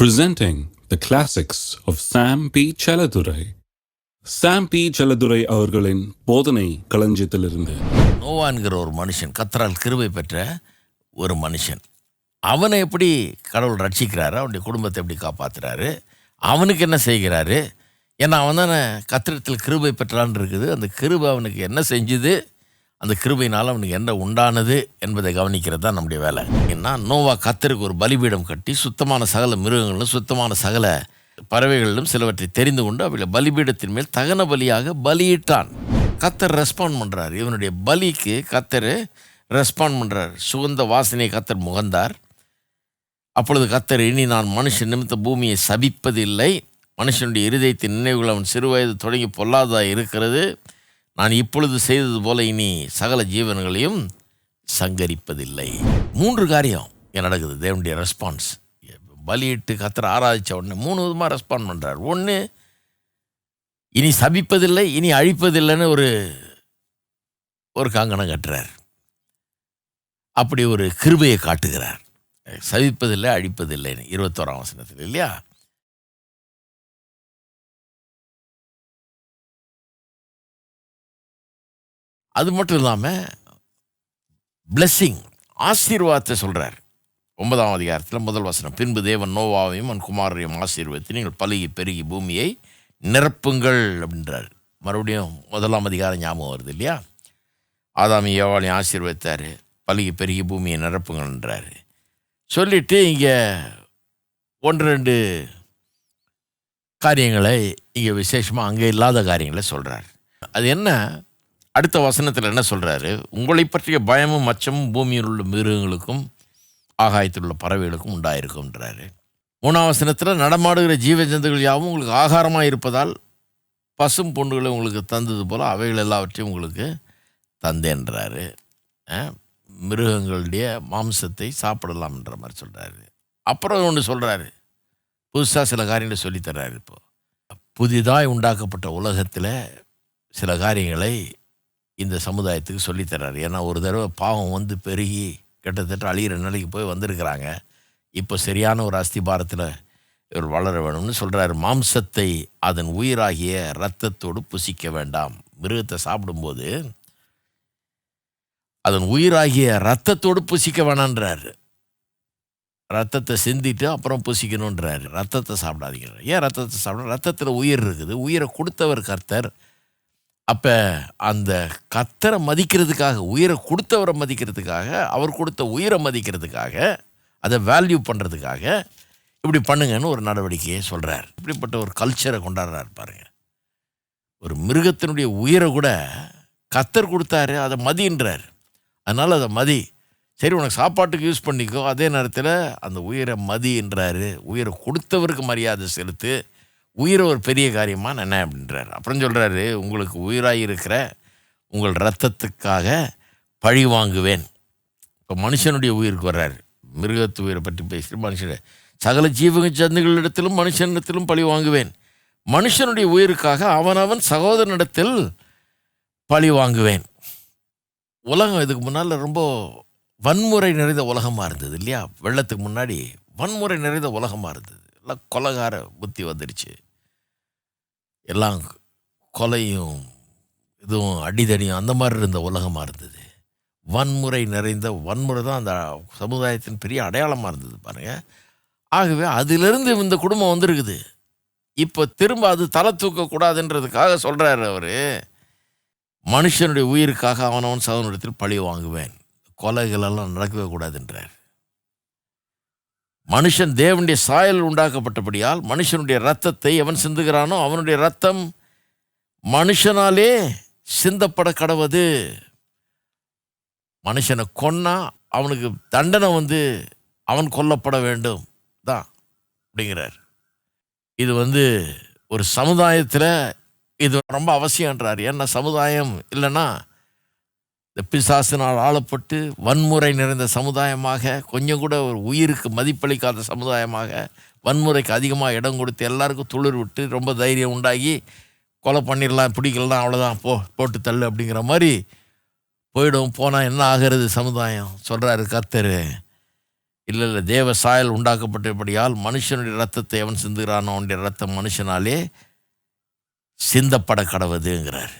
presenting the classics of Sam P. Chaladurai. Sam P Chelladurai அவர்களின் போதனை களஞ்சியத்திலிருந்து நோவான்கிற ஒரு மனுஷன் கத்தரால் கிருபை பெற்ற ஒரு மனுஷன் அவனை எப்படி கடவுள் ரட்சிக்கிறாரு அவனுடைய குடும்பத்தை எப்படி காப்பாத்துறாரு அவனுக்கு என்ன செய்கிறாரு ஏன்னா அவன் தானே கத்திரத்தில் கிருபை பெற்றான் இருக்குது அந்த கிருபை அவனுக்கு என்ன செஞ்சுது அந்த கிருபையினால் அவனுக்கு என்ன உண்டானது என்பதை கவனிக்கிறது தான் நம்முடைய வேலை. ஏன்னா நோவா கத்தருக்கு ஒரு பலிபீடம் கட்டி சுத்தமான சகல மிருகங்களும் சுத்தமான சகல பறவைகளிலும் சிலவற்றை தெரிந்து கொண்டு அவைகளை பலிபீடத்தின் மேல் தகன பலியாக பலியிட்டான். கத்தர் ரெஸ்பாண்ட் பண்ணுறார் இவனுடைய பலிக்கு கத்தர் ரெஸ்பாண்ட் பண்ணுறார் சுகந்த வாசனை கத்தர் முகந்தார். அப்பொழுது கத்தர் இனி நான் மனுஷன் நிமித்த பூமியை சபிப்பதில்லை. மனுஷனுடைய இருதயத்தின் நினைவுகள் அவன் சிறுவயது தொடங்கி பொல்லாததாக இருக்கிறது. நான் இப்பொழுது செய்தது போல இனி சகல ஜீவன்களையும் சங்கரிப்பதில்லை. மூன்று காரியம் நடக்குது. தேவனுடைய ரெஸ்பான்ஸ் பலியிட்டு கத்திர ஆராதிச்ச உடனே மூணு விதமாக ரெஸ்பாண்ட் பண்ணுறார் ஒன்று இனி சபிப்பதில்லை இனி அழிப்பதில்லைன்னு ஒரு ஒரு காங்கணம் கட்டுறார். அப்படி ஒரு கிருபையை காட்டுகிறார். சபிப்பதில்லை அழிப்பதில்லைன்னு இருபத்தோராம் வசனத்தில் இல்லையா? அது மட்டும் இல்லாமல் பிளெஸ்ஸிங் ஆசீர்வாதத்தை சொல்கிறார் ஒன்பதாம் அதிகாரத்தில் முதல் வசனம் பின்பு தேவன் நோவாவையும் அவன் குமாரையும் ஆசீர்வதித்து நீங்கள் பழகி பெருகி பூமியை நிரப்புங்கள் அப்படின்றார். மறுபடியும் முதலாம் அதிகாரம் ஞாபகம் வருது இல்லையா? ஆதாமி ஏவாளையும் ஆசீர்வதித்தார் பழகி பெருகி பூமியை நிரப்புங்கள்ன்றார் சொல்லிட்டு இங்கே ஒன்று ரெண்டு காரியங்களை இங்கே விசேஷமாக அங்கே இல்லாத காரியங்களை சொல்கிறார் அது என்ன? அடுத்த வசனத்தில் என்ன சொல்கிறாரு உங்களை பற்றிய பயமும் மச்சமும் பூமியில் உள்ள மிருகங்களுக்கும் ஆகாயத்தில் உள்ள பறவைகளுக்கும் உண்டாயிருக்கும்ன்றாரு மூணாம் வசனத்தில் நடமாடுகிற ஜீவ ஜந்துகள் யாவும் உங்களுக்கு ஆகாரமாக இருப்பதால் பசும் பொண்டுகளை உங்களுக்கு தந்தது போல் அவைகள் எல்லாவற்றையும் உங்களுக்கு தந்தேன்றாரு மிருகங்களுடைய மாம்சத்தை சாப்பிடலாம்ன்ற மாதிரி சொல்கிறாரு அப்புறம் ஒன்று சொல்கிறாரு புதுசாக சில காரியங்களை சொல்லித்தர்றாரு இப்போது புதிதாய் உண்டாக்கப்பட்ட உலகத்தில் சில காரியங்களை இந்த சமுதாயத்துக்கு சொல்லித்தர்றாரு ஏன்னா ஒரு தடவை பாவம் வந்து பெருகி கிட்டத்தட்ட அழியிற நிலைக்கு போய் வந்திருக்கிறாங்க. இப்போ சரியான ஒரு அஸ்திபாரத்தில் இவர் வளர வேணும்னு சொல்கிறாரு மாம்சத்தை அதன் உயிராகிய இரத்தத்தோடு புசிக்க வேண்டாம். மிருகத்தை சாப்பிடும்போது அதன் உயிராகிய இரத்தத்தோடு புசிக்க வேணான்றார். ரத்தத்தை சிந்திட்டு அப்புறம் புசிக்கணுன்றாரு ரத்தத்தை சாப்பிடாதீங்க. ஏன் ரத்தத்தை சாப்பிட ரத்தத்தில் உயிர் இருக்குது. உயிரை கொடுத்தவர் கர்த்தர். அப்போ அந்த கத்தரை மதிக்கிறதுக்காக உயிரை கொடுத்தவரை மதிக்கிறதுக்காக அவர் கொடுத்த உயிரை மதிக்கிறதுக்காக அதை வேல்யூ பண்ணுறதுக்காக இப்படி பண்ணுங்கன்னு ஒரு நடவடிக்கையை சொல்கிறார் இப்படிப்பட்ட ஒரு கல்ச்சரை கொண்டாடுறாரு பாருங்க. ஒரு மிருகத்தினுடைய உயிரை கூட கத்தர் கொடுத்தாரு அதை மதின்றார். அதனால் அதை மதி. சரி உனக்கு சாப்பாட்டுக்கு யூஸ் பண்ணிக்கோ. அதே நேரத்தில் அந்த உயிரை மதின்றாரு. உயிரை கொடுத்தவருக்கு மரியாதை செலுத்து. உயிரை ஒரு பெரிய காரியமாக என்ன அப்படின்றார். அப்புறம் சொல்கிறாரு உங்களுக்கு உயிராக இருக்கிற உங்கள் ரத்தத்துக்காக பழி வாங்குவேன். இப்போ மனுஷனுடைய உயிருக்கு வர்றாரு. மிருகத்து உயிரை பற்றி பேசிட்டு மனுஷன் சகல ஜீவக சந்துகளிடத்திலும் மனுஷனிடத்திலும் பழி வாங்குவேன். மனுஷனுடைய உயிருக்காக அவனவன் சகோதரனிடத்தில் பழி வாங்குவேன். உலகம் இதுக்கு முன்னால் ரொம்ப வன்முறை நிறைந்த உலகமாக இருந்தது இல்லையா? வெள்ளத்துக்கு முன்னாடி வன்முறை நிறைந்த உலகமாக இருந்தது. எல்லாம் கொலகார புத்தி வந்துடுச்சு எல்லாம் கொலையும் இதுவும் அடிதடியும் அந்த மாதிரி இருந்த உலகமாக இருந்தது. வன்முறை நிறைந்த வன்முறை தான் அந்த சமுதாயத்தின் பெரிய அடையாளமாக இருந்தது பாருங்கள் ஆகவே அதிலிருந்து இந்த குடும்பம் வந்திருக்குது. இப்போ திரும்ப அது தலை தூக்கக்கூடாதுன்றதுக்காக சொல்கிறாரு அவர். மனுஷனுடைய உயிருக்காக அவனவன் சகோதரத்தில் பழி வாங்குவேன். கொலைகளெல்லாம் நடக்கவே கூடாதுன்றார். மனுஷன் தேவனுடைய சாயல் உண்டாக்கப்பட்டபடியால் மனுஷனுடைய ரத்தத்தை எவன் சிந்துகிறானோ அவனுடைய ரத்தம் மனுஷனாலே சிந்தப்பட கடவுது. மனுஷனை கொன்னா அவனுக்கு தண்டனை வந்து அவன் கொல்லப்பட வேண்டும். தான் அப்படிங்கிறார். இது வந்து ஒரு சமுதாயத்தில் இது ரொம்ப அவசியன்றார் ஏன்னா சமுதாயம் இல்லைன்னா பிசாசினால் ஆளப்பட்டு வன்முறை நிறைந்த சமுதாயமாக கொஞ்சம் கூட ஒரு உயிருக்கு மதிப்பளிக்காத சமுதாயமாக வன்முறைக்கு அதிகமாக இடம் கொடுத்து எல்லாருக்கும் துளிர் விட்டு ரொம்ப தைரியம் உண்டாகி கொலை பண்ணிடலாம் பிடிக்கலாம் அவ்வளோதான் போ போட்டு தள்ளு அப்படிங்கிற மாதிரி போயிடும். போனால் என்ன ஆகிறது சமுதாயம்? சொல்கிறாரு கர்த்தர். இல்லை இல்லை தேவ சாயல் உண்டாக்கப்பட்டபடியால் மனுஷனுடைய ரத்தத்தை எவன் சிந்துகிறானோ? அவனுடைய ரத்தம் மனுஷனாலே சிந்தப்பட கடவுதுங்கிறார்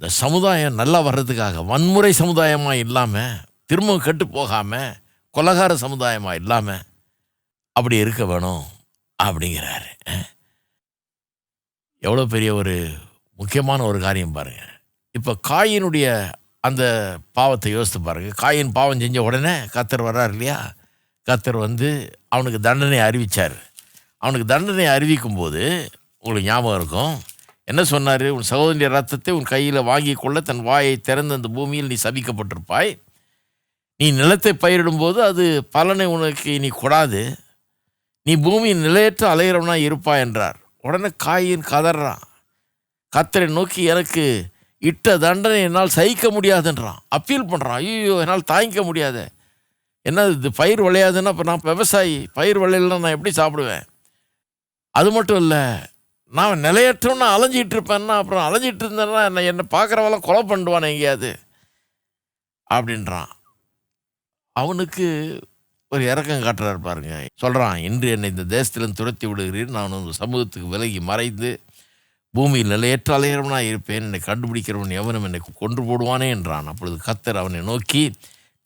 இந்த சமுதாயம் நல்லா வர்றதுக்காக வன்முறை சமுதாயமாக இல்லாமல் திரும்ப கெட்டு போகாமல் கொலகார சமுதாயமாக இல்லாமல் அப்படி இருக்க வேணும் அப்படிங்கிறாரு. எவ்வளோ பெரிய ஒரு முக்கியமான ஒரு காரியம் பாருங்கள் இப்போ காயினுடைய அந்த பாவத்தை யோசித்து பாருங்கள் காயின் பாவம் செஞ்ச உடனே கத்தர் வர்றார் இல்லையா? கத்தர் வந்து அவனுக்கு தண்டனை அறிவிச்சார். அவனுக்கு தண்டனை அறிவிக்கும் போது உங்களுக்கு ஞாபகம் இருக்கும். என்ன சொன்னார்? உன் சகோதரிய ரத்தத்தை உன் கையில் வாங்கி கொள்ள தன் வாயை திறந்து அந்த பூமியில் நீ சபிக்கப்பட்டிருப்பாய். நீ நிலத்தை பயிரிடும்போது அது பலனை உனக்கு நீ கொடாது. நீ பூமியின் நிலையற்ற அலையிறவனா இருப்பாய் என்றார். உடனே காயின் கதறான். கத்தரை நோக்கி எனக்கு இட்ட தண்டனை என்னால் சகிக்க முடியாதுன்றான். அப்பீல் பண்ணுறான் ஐயோ என்னால் தாங்கிக்க முடியாது. என்ன இது பயிர் விளையாதுன்னா இப்போ நான் விவசாயி பயிர் விளையலன்னா நான் எப்படி சாப்பிடுவேன்? அது மட்டும் இல்லை நான் நிலையற்றவனா அலைஞ்சிட்டு இருப்பேன்னா அப்புறம் அலைஞ்சிட்டு இருந்தேன்னா என்னை என்னை பார்க்குறவெல்லாம் கொலை பண்ணுவானே எங்கேயாவது? அப்படின்றான். அவனுக்கு ஒரு இறக்கம் காட்டுறாரு பாருங்க. சொல்கிறான் இன்று என்னை இந்த தேசத்திலிருந்து துரத்தி விடுகிறீர். நான் உங்க சமூகத்துக்கு விலகி மறைந்து பூமியில் நிலையற்ற அலையறவனா இருப்பேன். என்னை கண்டுபிடிக்கிறவன் எவனும் என்னை கொன்று போடுவானே என்றான். அப்பொழுது கத்தர் அவனை நோக்கி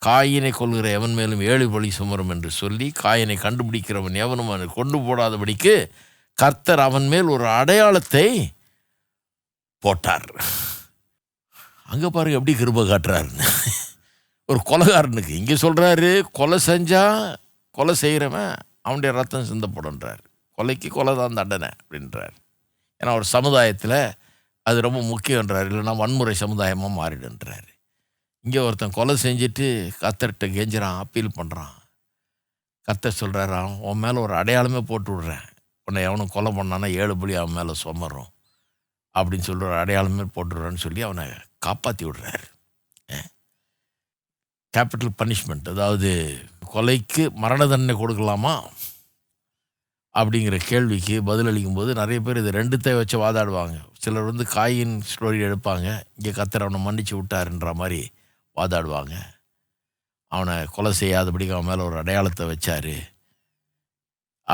காயினை கொள்கிற எவன் மேலும் ஏழு பழி சுமரும் என்று சொல்லி காயினை கண்டுபிடிக்கிறவன் எவனும் அவனை கொண்டு போடாதபடிக்கு கர்த்தர் அவன் மேல் ஒரு அடையாளத்தை போட்டார். அங்கே பாருங்க எப்படி கிருப காட்டுறாருன்னு ஒரு கொலைகாரனுக்கு இங்கே சொல்கிறாரு கொலை செஞ்சால் கொலை செய்கிறவன் அவனுடைய ரத்தம் சிந்தப்படுன்றார் கொலைக்கு கொலை தான் தண்டனை அப்படின்றார். ஏன்னா ஒரு சமுதாயத்தில் அது ரொம்ப முக்கியன்றார் இல்லைன்னா வன்முறை சமுதாயமாக மாறிடுன்றார் இங்கே ஒருத்தன் கொலை செஞ்சுட்டு கத்தர்கிட்ட கெஞ்சுறான் அப்பீல் பண்ணுறான் கத்தர் சொல்கிறாரு உன் மேலே ஒரு அடையாளமே போட்டு விடுறேன். உன்னை எவனும் கொலை பண்ணானா ஏழு படி அவன் மேலே சுமர்றோம் அப்படின்னு சொல்லி ஒரு அடையாளமே போட்டுடுறேன்னு சொல்லி அவனை காப்பாற்றி விடுறாரு. கேபிட்டல் பனிஷ்மெண்ட் அதாவது கொலைக்கு மரண தண்டனை கொடுக்கலாமா? அப்படிங்கிற கேள்விக்கு பதிலளிக்கும் போது நிறைய பேர் இது ரெண்டுத்தை வச்சு வாதாடுவாங்க. சிலர் வந்து காயின் ஸ்டோரி எடுப்பாங்க. இங்கே கத்தர் அவனை மன்னிச்சு விட்டாருன்ற மாதிரி வாதாடுவாங்க. அவனை கொலை செய்யாதபடிக்கு அவன் மேலே ஒரு அடையாளத்தை வச்சாரு.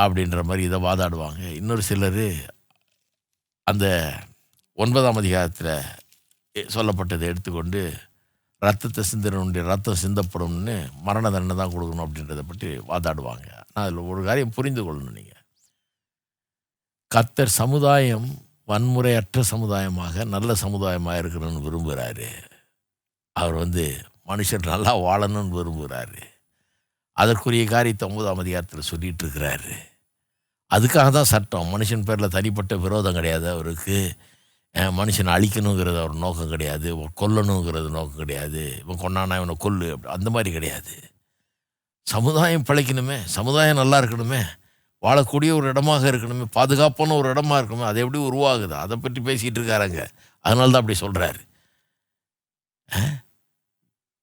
அப்படின்ற மாதிரி இதை வாதாடுவாங்க. இன்னொரு சிலர் அந்த ஒன்பதாம் அதிகாரத்தில் சொல்லப்பட்டதை எடுத்துக்கொண்டு ரத்தத்தை சிந்தனுடைய ரத்தம் சிந்தப்படும்னு மரண தண்டனை தான் கொடுக்கணும் அப்படின்றத பற்றி வாதாடுவாங்க. ஆனால் அதில் ஒரு காரியம் புரிந்து கொள்ளணும் நீங்கள் கத்தர் சமுதாயம் வன்முறையற்ற சமுதாயமாக நல்ல சமுதாயமாக இருக்கணும்னு விரும்புகிறாரு அவர் வந்து மனுஷர் நல்லா வாழணும்னு விரும்புகிறாரு அதற்குரிய காரியத்தை ஒன்பதாம் அதிகாரத்தில் சொல்லிகிட்டு இருக்கிறாரு. அதுக்காக தான் சட்டம். மனுஷன் பேரில் தனிப்பட்ட விரோதம் கிடையாது அவருக்கு. மனுஷனை அழிக்கணுங்கிறது அவர் நோக்கம் கிடையாது. கொல்லணுங்கிறது நோக்கம் கிடையாது. இவன் கொண்டானா இவனை கொல்லு அப்படி அந்த மாதிரி கிடையாது. சமுதாயம் பிழைக்கணுமே சமுதாயம் நல்லா இருக்கணுமே வாழக்கூடிய ஒரு இடமாக இருக்கணுமே பாதுகாப்பான ஒரு இடமா இருக்கணுமே அது எப்படி உருவாகுது? அதை பற்றி பேசிகிட்டு இருக்காருங்க அதனால தான் அப்படி சொல்கிறாரு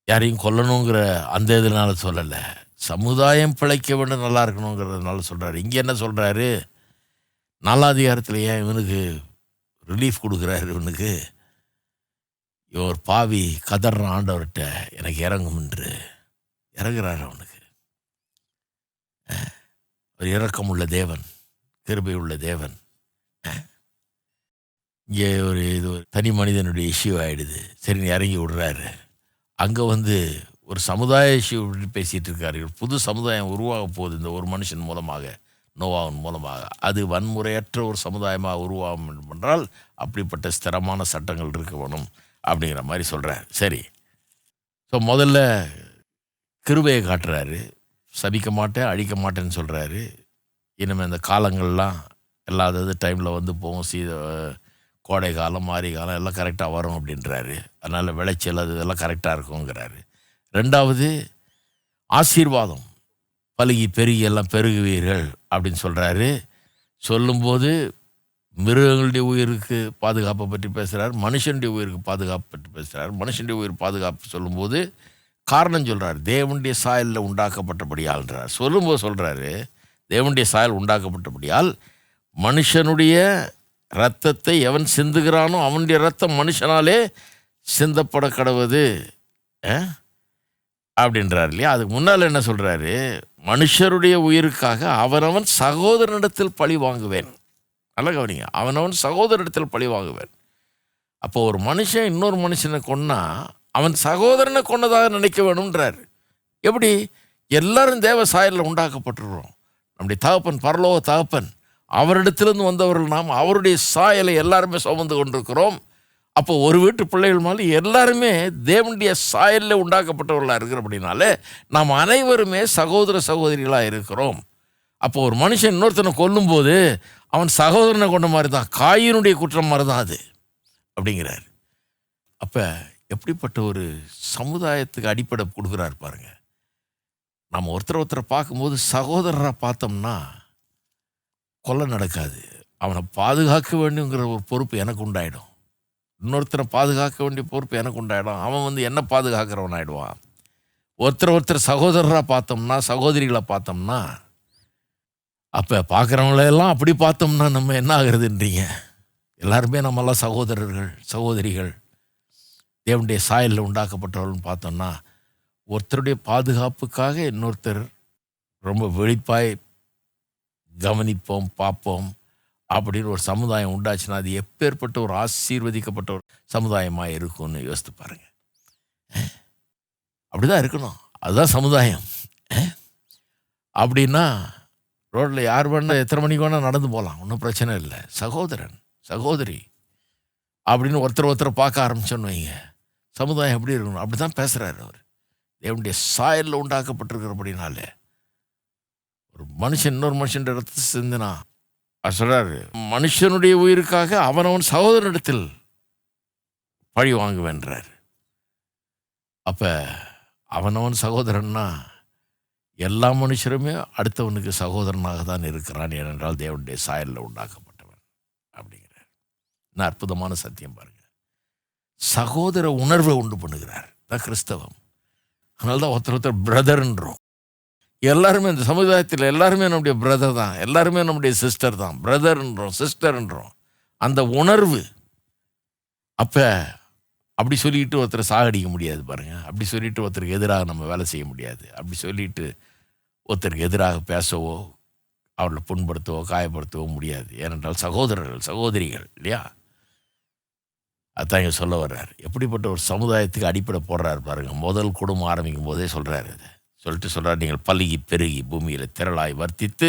யாரையும் கொல்லணுங்கிற அந்த இதனால் சொல்லலை. சமுதாயம் பிழைக்க வேண்டும் நல்லா இருக்கணுங்கிறதுனால சொல்கிறாரு இங்கே என்ன சொல்கிறாரு நாலாதிகாரத்தில் ஏன் இவனுக்கு ரிலீஃப் கொடுக்குறாரு இவனுக்கு? இவர் பாவி கதறான் ஆண்டவர்கிட்ட எனக்கு இறங்கும் என்று இறங்குறாரு அவனுக்கு. ஒரு ஒரு உள்ள தேவன் கிருபை உள்ள தேவன் இங்கே ஒரு இது ஒரு தனி மனிதனுடைய இஷ்யூ ஆகிடுது சரி இறங்கி விடுறாரு. அங்கே வந்து ஒரு சமுதாய பேசிகிட்டு இருக்கார். புது சமுதாயம் உருவாக போகுது இந்த ஒரு மனுஷன் மூலமாக நோவாவின் மூலமாக. அது வன்முறையற்ற ஒரு சமுதாயமாக உருவாகும் என்றால் அப்படிப்பட்ட ஸ்திரமான சட்டங்கள் இருக்க வேணும் அப்படிங்கிற மாதிரி சொல்கிறார் சரி. ஸோ முதல்ல கிருபையை காட்டுறாரு. சபிக்க மாட்டேன் அழிக்க மாட்டேன்னு சொல்கிறாரு இனிமேல் இந்த காலங்கள்லாம் எல்லாத்தது டைமில் வந்து போகும். சீ கோடை காலம் மாரி காலம் எல்லாம் கரெக்டாக வரும் அப்படின்றாரு. அதனால் விளைச்சல் அது இதெல்லாம் கரெக்டாக இருக்குங்கிறாரு. ரெண்டாவது ஆசீர்வாதம். பழுகி பெருகி எல்லாம் பெருகுவீர்கள் அப்படின்னு சொல்கிறாரு சொல்லும்போது மிருகங்களுடைய உயிருக்கு பாதுகாப்பை பற்றி பேசுகிறார் மனுஷனுடைய உயிருக்கு பாதுகாப்பு பற்றி பேசுகிறார் மனுஷனுடைய உயிர் பாதுகாப்பு சொல்லும்போது காரணம் சொல்கிறார் தேவனுடைய சாயலில் உண்டாக்கப்பட்டபடியால்ன்றார் சொல்லும்போது சொல்கிறாரு தேவனுடைய சாயல் உண்டாக்கப்பட்டபடியால் மனுஷனுடைய இரத்தத்தை எவன் சிந்துகிறானோ அவனுடைய ரத்தம் மனுஷனாலே சிந்தப்பட கடவுது அப்படின்றார் இல்லையா? அதுக்கு முன்னால் என்ன சொல்கிறாரு மனுஷருடைய உயிருக்காக அவனவன் சகோதரனிடத்தில் பழி வாங்குவேன். நல்ல கவனிங்க. அவனவன் சகோதரனிடத்தில் பழி வாங்குவேன். அப்போ ஒரு மனுஷன் இன்னொரு மனுஷனை கொன்னா அவன் சகோதரனை கொன்னதாக நினைக்க வேணும்ன்றார். எப்படி? எல்லாரும் தேவ சாயலில் உண்டாக்கப்பட்டுருவோம் நம்முடைய தகப்பன் பரலோக தகப்பன் அவரிடத்திலிருந்து வந்தவர்கள் நாம் அவருடைய சாயலை எல்லாருமே சுமந்து கொண்டிருக்கிறோம். அப்போ ஒரு வீட்டு பிள்ளைகள் மாதிரி எல்லாருமே தேவனுடைய சாயலில் உண்டாக்கப்பட்டவர்களாக இருக்கிறபடினாலே நாம் அனைவருமே சகோதர சகோதரிகளாக இருக்கிறோம். அப்போ ஒரு மனுஷன் இன்னொருத்தனை கொல்லும்போது அவன் சகோதரனை கொண்ட மாதிரி தான் காயினுடைய குற்றம் மாதிரி தான் அது அப்படிங்கிறார். அப்போ எப்படிப்பட்ட ஒரு சமுதாயத்துக்கு அடிப்படை கொடுக்குறாரு பாருங்க. நம்ம ஒருத்தர் ஒருத்தரை பார்க்கும்போது சகோதரராக பார்த்தோம்னா கொலை நடக்காது. அவனை பாதுகாக்க வேண்டுங்கிற ஒரு பொறுப்பு எனக்கு உண்டாயிடும். இன்னொருத்தரை பாதுகாக்க வேண்டிய பொறுப்பு எனக்கு உண்டாயிடும். அவன் வந்து என்ன பாதுகாக்கிறவன் ஆகிடுவான் ஒருத்தர் ஒருத்தர் சகோதரராக பார்த்தோம்னா சகோதரிகளை பார்த்தோம்னா அப்போ பார்க்குறவங்களெல்லாம் அப்படி பார்த்தோம்னா நம்ம என்ன ஆகுறதுன்றீங்க? எல்லாருமே நம்மெல்லாம் சகோதரர்கள் சகோதரிகள். தேவனுடைய சாயலில் உண்டாக்கப்பட்டவர்கள்னு பார்த்தோம்னா ஒருத்தருடைய பாதுகாப்புக்காக இன்னொருத்தர் ரொம்ப வெளிப்பாய் கவனிப்போம் பார்ப்போம். அப்படின்னு ஒரு சமுதாயம் உண்டாச்சுன்னா அது எப்பேற்பட்ட ஒரு ஆசீர்வதிக்கப்பட்ட ஒரு சமுதாயமாக இருக்கும்னு யோசித்து பாருங்க. அப்படி அப்படிதான் இருக்கணும். அதுதான் சமுதாயம். அப்படின்னா ரோட்டில் யார் வேணால் எத்தனை மணிக்கு வேணால் நடந்து போகலாம். ஒன்றும் பிரச்சனை இல்லை. சகோதரன் சகோதரி அப்படின்னு ஒருத்தர் ஒருத்தரை பார்க்க ஆரம்பிச்சோன்னு வைங்க. சமுதாயம் எப்படி இருக்கணும்? அப்படி தான் பேசுகிறாரு அவர். தேவனுடைய சாயலில் உண்டாக்கப்பட்டிருக்கிறபடினாலே ஒரு மனுஷன் இன்னொரு மனுஷன் இடத்து சிந்தினா அவர் சொல்றாரு மனுஷனுடைய உயிருக்காக அவனவன் சகோதரனிடத்தில் பழி வாங்குவேன்றார் அப்ப அவனவன் சகோதரன்னா எல்லா மனுஷருமே அடுத்தவனுக்கு சகோதரனாக தான் இருக்கிறான் ஏனென்றால் தேவனுடைய சாயலில் உண்டாக்கப்பட்டவன் அப்படிங்கிறார். என்ன அற்புதமான சத்தியம் பாருங்க. சகோதர உணர்வை உண்டு பண்ணுகிறார். தான் கிறிஸ்தவம். அதனால தான் ஒருத்தர் ஒருத்தர் பிரதர்ன்றோம் எல்லாருமே இந்த சமுதாயத்தில் எல்லாருமே நம்முடைய பிரதர் தான். எல்லாருமே நம்முடைய சிஸ்டர் தான். பிரதர்ன்றோம் சிஸ்டர்ன்றோம் அந்த உணர்வு அப்போ அப்படி சொல்லிட்டு ஒருத்தரை சாகடிக்க முடியாது பாருங்கள் அப்படி சொல்லிட்டு ஒருத்தருக்கு எதிராக நம்ம வேலை செய்ய முடியாது. அப்படி சொல்லிட்டு ஒருத்தருக்கு எதிராக பேசவோ அவர்களை புண்படுத்தவோ காயப்படுத்தவோ முடியாது. ஏனென்றால் சகோதரர்கள் சகோதரிகள் இல்லையா? அதான் இங்கே சொல்ல வர்றார். எப்படிப்பட்ட ஒரு சமுதாயத்துக்கு அடிப்படை போடுறாரு பாருங்கள் முதல் குடும்பம் ஆரம்பிக்கும் போதே சொல்கிறாரு இது. சொல்லிட்டு சொல்கிறார் நீங்கள் பலுகி பெருகி பூமியில் திரளாய் வர்த்தித்து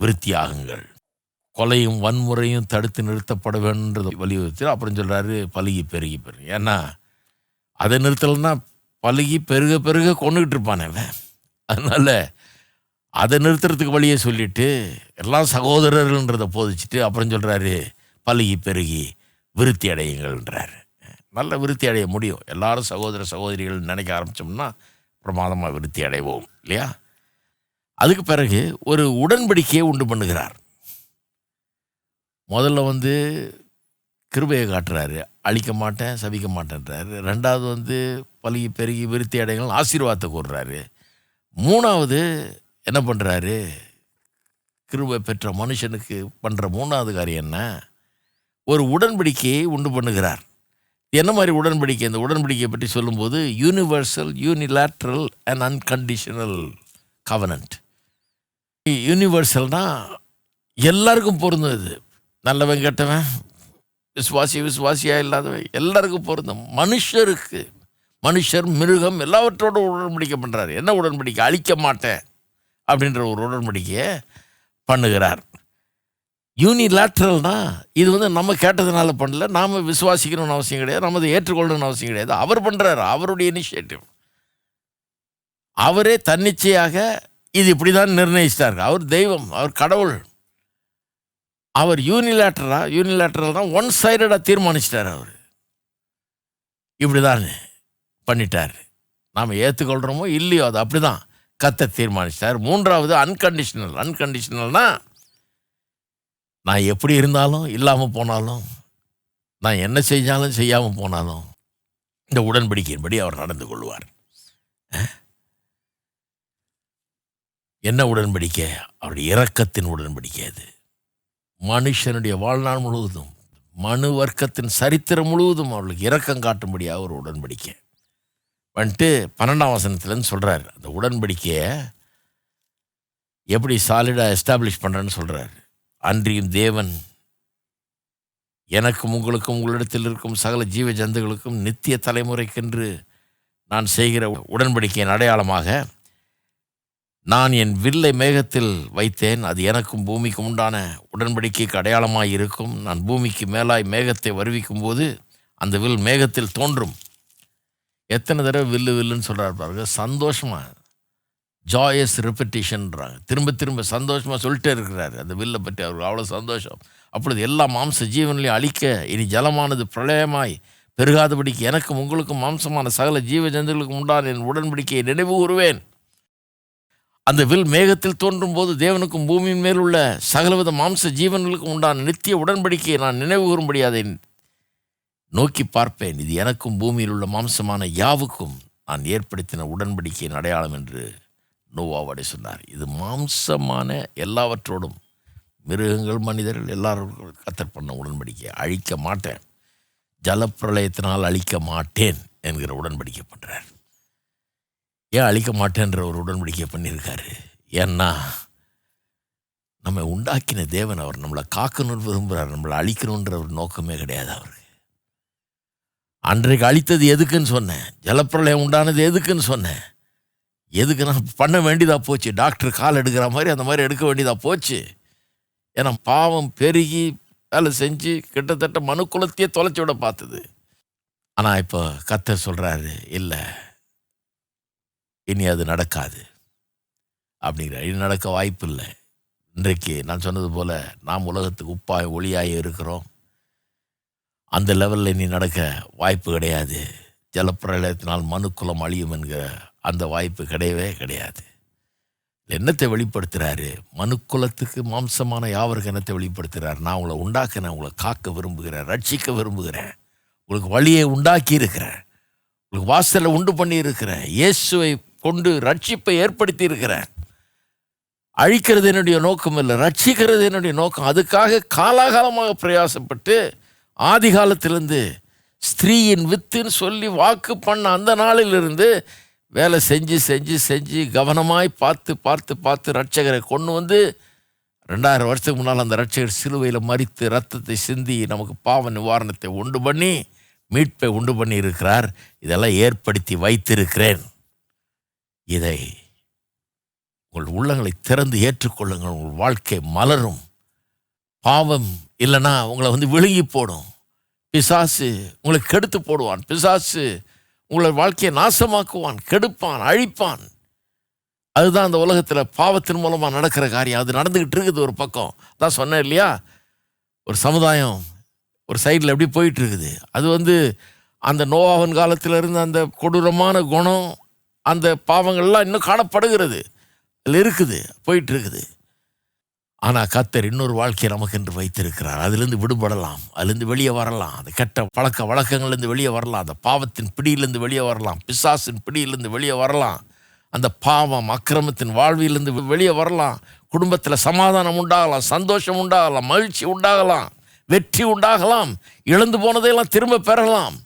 விருத்தியாகுங்கள். கொலையும் வன்முறையும் தடுத்து நிறுத்தப்பட வேண்டுன்றதை வலியுறுத்தி அப்புறம் சொல்கிறாரு பழுகி பெருகி பெருகி. ஏன்னா அதை நிறுத்தலைன்னா பழுகி பெருக பெருக கொண்டுகிட்டு இருப்பானே அவன் அதனால் அதை நிறுத்துறதுக்கு வழியை சொல்லிட்டு எல்லாம் சகோதரர்கள்ன்றதை போதிச்சுட்டு அப்புறம் சொல்கிறாரு பலுகி பெருகி விருத்தி அடையுங்கள்ன்றாரு. நல்ல விருத்தி அடைய முடியும். எல்லாரும் சகோதர சகோதரிகள் நினைக்க ஆரம்பித்தோம்னா பிரமாதமாக விருத்தி அடைவோம் இல்லையா? அதுக்கு பிறகு ஒரு உடன்படிக்கையை உண்டு பண்ணுகிறார். முதல்ல வந்து கிருபையை காட்டுறாரு. அழிக்க மாட்டேன் சபிக்க மாட்டேன்றாரு. ரெண்டாவது வந்து பழகி பெருகி விருத்தி அடைகள் ஆசீர்வாதத்தை கூடுறாரு மூணாவது என்ன பண்ணுறாரு கிருபை பெற்ற மனுஷனுக்கு பண்ணுற மூணாவது காரியம் என்ன? ஒரு உடன்படிக்கையை உண்டு பண்ணுகிறார். என்ன மாதிரி உடன்படிக்கை? இந்த உடன்படிக்கையை பற்றி சொல்லும்போது universal unilateral and unconditional covenant யூனிவர்சல்னால் எல்லாருக்கும் பொருந்தும் இது. நல்லவன் கெட்டவன் விசுவாசி விசுவாசியாக இல்லாதவன் எல்லாருக்கும் பொருந்தும். மனுஷருக்கு மனுஷர் மிருகம் எல்லாவற்றோட உடன்படிக்கை பண்ணுறாரு என்ன உடன்படிக்கை? அழிக்க மாட்டேன் அப்படின்ற ஒரு உடன்படிக்கையை பண்ணுகிறார். யூனிலேட்ரல்னா இது வந்து நம்ம கேட்டதுனால பண்ணல நாம் விசுவாசிக்கணும்னு அவசியம் கிடையாது நம்ம அதை ஏற்றுக்கொள்ளணும்னு அவசியம் கிடையாது. அவர் பண்ணுறாரு அவருடைய இனிஷியேட்டிவ் அவரே தன்னிச்சையாக இது இப்படி தான் நிர்ணயிச்சிட்டார். அவர் தெய்வம் அவர் கடவுள். அவர் யூனிலேட்டரா யூனிலேட்டரல் தான் ஒன் சைடடாக தீர்மானிச்சிட்டார் அவர். இப்படி தான் பண்ணிட்டார். நாம் ஏற்றுக்கொள்கிறோமோ இல்லையோ அது அப்படி தான் கத்த தீர்மானிச்சிட்டார். மூன்றாவது அன்கண்டிஷனல் அன்கண்டிஷனல்னால் நான் எப்படி இருந்தாலும் இல்லாமல் போனாலும் நான் என்ன செஞ்சாலும் செய்யாமல் போனாலும் இந்த உடன்படிக்கையின்படி அவர் நடந்து கொள்வார். என்ன உடன்படிக்கை? அவருடைய இரக்கத்தின் உடன்படிக்கை அது. மனுஷனுடைய வாழ்நாள் முழுவதும் மனு வர்க்கத்தின் சரித்திரம் முழுவதும் அவர்களுக்கு இரக்கம் காட்டும்படியாக ஒரு உடன்படிக்கை. வந்துட்டு பன்னெண்டாம் வசனத்துலேருந்து சொல்கிறார் அந்த உடன்படிக்கையை எப்படி சாலிடாக எஸ்டாப்ளிஷ் பண்ணுறேன்னு சொல்கிறார் அன்றியும் தேவன் எனக்கும் உங்களுக்கும் உங்களிடத்தில் இருக்கும் சகல ஜீவ ஜந்துகளுக்கும் நித்திய தலைமுறைக்கென்று நான் செய்கிற உடன்படிக்கையின் அடையாளமாக நான் என் வில்லை மேகத்தில் வைத்தேன். அது எனக்கும் பூமிக்கும் உண்டான உடன்படிக்கைக்கு அடையாளமாக இருக்கும் நான் பூமிக்கு மேலாய் மேகத்தை வருவிக்கும் போது அந்த வில் மேகத்தில் தோன்றும். எத்தனை தடவை வில்லு வில்லுன்னு சொல்கிறார் பாருங்க. சந்தோஷமாக ஜாயஸ் ரிப்பட்டிஷன்றாங்க திரும்ப திரும்ப சந்தோஷமாக சொல்லிட்டே இருக்கிறார். அந்த வில்லை பற்றி அவருக்கு அவ்வளோ சந்தோஷம். அப்பொழுது எல்லா மாம்ச ஜீவன்களையும் அழிக்க இனி ஜலமானது பிரளயமாய் பெருகாதபடிக்கு எனக்கும் உங்களுக்கும் மாம்சமான சகல ஜீவ ஜந்துகளுக்கும் உண்டான என் உடன்படிக்கையை நினைவு கூறுவேன். அந்த வில் மேகத்தில் தோன்றும் போது தேவனுக்கும் பூமியின் மேல் உள்ள சகலவித மாம்ச ஜீவன்களுக்கும் உண்டான நித்திய உடன்படிக்கையை நான் நினைவு கூறும்படி அதை நோக்கி பார்ப்பேன். இது எனக்கும் பூமியில் உள்ள மாம்சமான யாவுக்கும் நான் ஏற்படுத்தின உடன்படிக்கையின் அடையாளம் என்று நோவாவடை சொன்னார். இது மாம்சமான எல்லாவற்றோடும் மிருகங்கள் மனிதர்கள் எல்லாரும் கத்தர் பண்ண உடன்படிக்கை. அழிக்க மாட்டேன். ஜலப்பிரளயத்தினால் அழிக்க மாட்டேன் என்கிற உடன்படிக்கை பண்ணுறார் ஏன் அழிக்க மாட்டேன்ற ஒரு உடன்படிக்கை பண்ணியிருக்காரு? ஏன்னா நம்மை உண்டாக்கின தேவன் அவர் நம்மளை காக்கணும்னு விரும்புகிறார் நம்மளை அழிக்கணுன்ற ஒரு நோக்கமே கிடையாது அவருக்கு. அன்றைக்கு அழித்தது எதுக்குன்னு சொன்னேன். ஜலப்பிரளயம் உண்டானது எதுக்குன்னு சொன்னேன். எதுக்கு நான் பண்ண வேண்டியதாக போச்சு. டாக்டர் கால் எடுக்கிற மாதிரி அந்த மாதிரி எடுக்க வேண்டியதாக போச்சு. ஏன்னா பாவம் பெருகி வேலை செஞ்சு கிட்டத்தட்ட மனுக்குலத்தையே தொலைச்சி விட பார்த்தது. ஆனால் இப்போ கத்தர் சொல்கிறாரு இல்லை இனி அது நடக்காது. அப்படிங்கிற இனி நடக்க வாய்ப்பு இல்லை. இன்றைக்கு நான் சொன்னது போல் நாம் உலகத்துக்கு உப்பாய் ஒளியாய் இருக்கிறோம். அந்த லெவலில் இனி நடக்க வாய்ப்பு கிடையாது. ஜலப்பிரளயத்தினால் மனுக்குலம் அழியும் என்கிற அந்த வாய்ப்பு கிடையவே கிடையாது. என்னத்தை வெளிப்படுத்துகிறாரு மனுக்குலத்துக்கு மாம்சமான யாவருக்கு என்னத்தை வெளிப்படுத்துகிறார் நான் உங்களை உண்டாக்கினேன் உங்களை காக்க விரும்புகிறேன் ரட்சிக்க விரும்புகிறேன். உங்களுக்கு வழியை உண்டாக்கி இருக்கிறேன் உங்களுக்கு வாசலை உண்டு பண்ணியிருக்கிறேன். இயேசுவை கொண்டு ரட்சிப்பை ஏற்படுத்தி இருக்கிறேன் அழிக்கிறது என்னுடைய நோக்கம் இல்லை. ரட்சிக்கிறது என்னுடைய நோக்கம். அதுக்காக காலாகாலமாக பிரயாசப்பட்டு ஆதி காலத்திலேருந்து ஸ்திரீயின் வித்துன்னு சொல்லி வாக்கு பண்ண அந்த நாளிலிருந்து வேலை செஞ்சு செஞ்சு செஞ்சு கவனமாய் பார்த்து பார்த்து பார்த்து ரட்சகரை கொண்டு வந்து ரெண்டாயிரம் வருஷத்துக்கு முன்னால் அந்த ரட்சகர் சிலுவையில் மறித்து ரத்தத்தை சிந்தி நமக்கு பாவ நிவாரணத்தை உண்டு பண்ணி மீட்பை உண்டு பண்ணி இருக்கிறார் இதெல்லாம் ஏற்படுத்தி வைத்திருக்கிறேன். இதை உங்கள் உள்ளங்களை திறந்து ஏற்றுக்கொள்ளுங்கள். உங்கள் வாழ்க்கை மலரும். பாவம் இல்லைன்னா உங்களை வந்து விழுங்கி போடும். பிசாசு உங்களை கெடுத்து போடுவான். பிசாசு உங்களை வாழ்க்கையை நாசமாக்குவான் கெடுப்பான் அழிப்பான். அதுதான் அந்த உலகத்தில் பாவத்தின் மூலமாக நடக்கிற காரியம். அது நடந்துக்கிட்டு இருக்குது ஒரு பக்கம். தான் சொன்னேன் இல்லையா? ஒரு சமுதாயம் ஒரு சைடில் எப்படி போயிட்டு இருக்குது அது வந்து அந்த நோவாவன் காலத்தில் இருந்த அந்த கொடூரமான குணம் அந்த பாவங்கள்லாம் இன்னும் காணப்படுகிறது. அதில் இருக்குது போயிட்டு இருக்குது ஆனால் கத்தர் இன்னொரு வாழ்க்கையை நமக்கு என்று வைத்திருக்கிறார். அதுலேருந்து விடுபடலாம். அதுலேருந்து வெளியே வரலாம். அந்த கெட்ட பழக்க வழக்கங்கள்லேருந்து வெளியே வரலாம். அந்த பாவத்தின் பிடியிலேருந்து வெளியே வரலாம். பிசாசின் பிடியிலேருந்து வெளியே வரலாம். அந்த பாவம் அக்கிரமத்தின் வாழ்விலிருந்து வெளியே வரலாம். குடும்பத்தில் சமாதானம் உண்டாகலாம். சந்தோஷம் உண்டாகலாம். மகிழ்ச்சி உண்டாகலாம். வெற்றி உண்டாகலாம். இழந்து போனதையெல்லாம் திரும்ப பெறலாம்.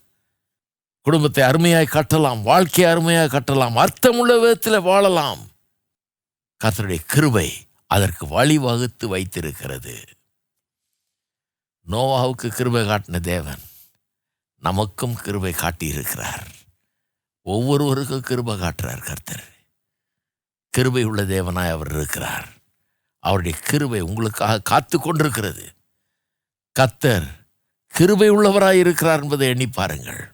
குடும்பத்தை அருமையாக கட்டலாம். வாழ்க்கையை அருமையாக கட்டலாம். அர்த்தமுள்ள விதத்தில் வாழலாம். கத்தருடைய கிருபை அதற்கு வழிவகுத்து வைத்திருக்கிறது. நோவாவுக்கு கிருபை காட்டின தேவன் நமக்கும் கிருபை காட்டியிருக்கிறார். ஒவ்வொருவருக்கும் கிருபை காட்டுறார் கர்த்தர். கிருபை உள்ள தேவனாய் அவர் இருக்கிறார். அவருடைய கிருபை உங்களுக்காக காத்து கொண்டிருக்கிறது. கர்த்தர் கிருபை உள்ளவராய் இருக்கிறார் என்பதை எண்ணி பாருங்கள்.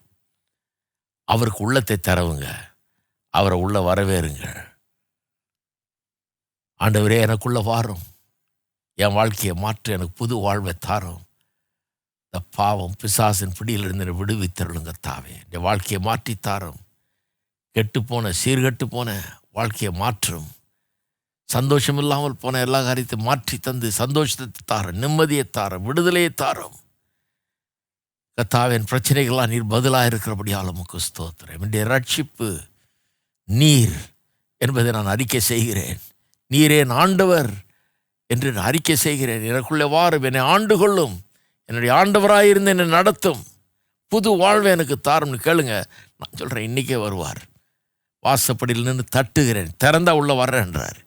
அவருக்கு உள்ளத்தை தரவுங்க. அவரை உள்ள வரவேறுங்கள். ஆண்டவரே எனக்குள்ள வாரும். என் வாழ்க்கையை மாற்ற எனக்கு புது வாழ்வை தாரும். இந்த பாவம் பிசாசின் பிடியிலிருந்து என்னை விடுவித்தருளுங்க தாவே. என் வாழ்க்கையை மாற்றி தாரும். கெட்டுப்போன சீர்கெட்டு போன வாழ்க்கையை மாற்றும். சந்தோஷம் இல்லாமல் போன எல்லா காரியத்தையும் மாற்றி தந்து சந்தோஷத்தை தாரும் நிம்மதியை தாரும் விடுதலையை தாரும். கத்தாவின் பிரச்சனைகள்லாம் நீர் பதிலாக இருக்கிறபடியால் உமக்கு ஸ்தோத்திரம். என்னுடைய ரட்சிப்பு நீர் என்பதை நான் அறிக்கை செய்கிறேன். நீரேன் ஆண்டவர் என்று நான் அறிக்கை செய்கிறேன். எனக்குள்ளே வாரும் என்னை ஆண்டு கொள்ளும் என்னுடைய ஆண்டவராயிருந்து என்னை நடத்தும். புது வாழ்வை எனக்கு தாரும்னு கேளுங்க. நான் சொல்கிறேன் இன்றைக்கே வருவார். வாசப்படியில் நின்று தட்டுகிறேன். திறந்தா உள்ளே வர்றேன்றார்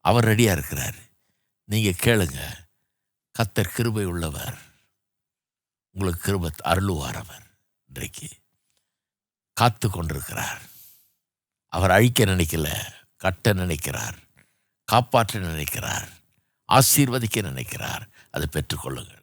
அவர் ரெடியாக இருக்கிறார். நீங்கள் கேளுங்க. கத்தர் கிருபை உள்ளவர். உங்களுக்கு கிருபத் அருளுவார் அவர். இன்றைக்கு காத்து கொண்டிருக்கிறார் அவர் அழிக்க நினைக்கல கட்ட நினைக்கிறார். காப்பாற்ற நினைக்கிறார் ஆசீர்வதிக்க நினைக்கிறார். அதை பெற்றுக்கொள்ளுங்கள்.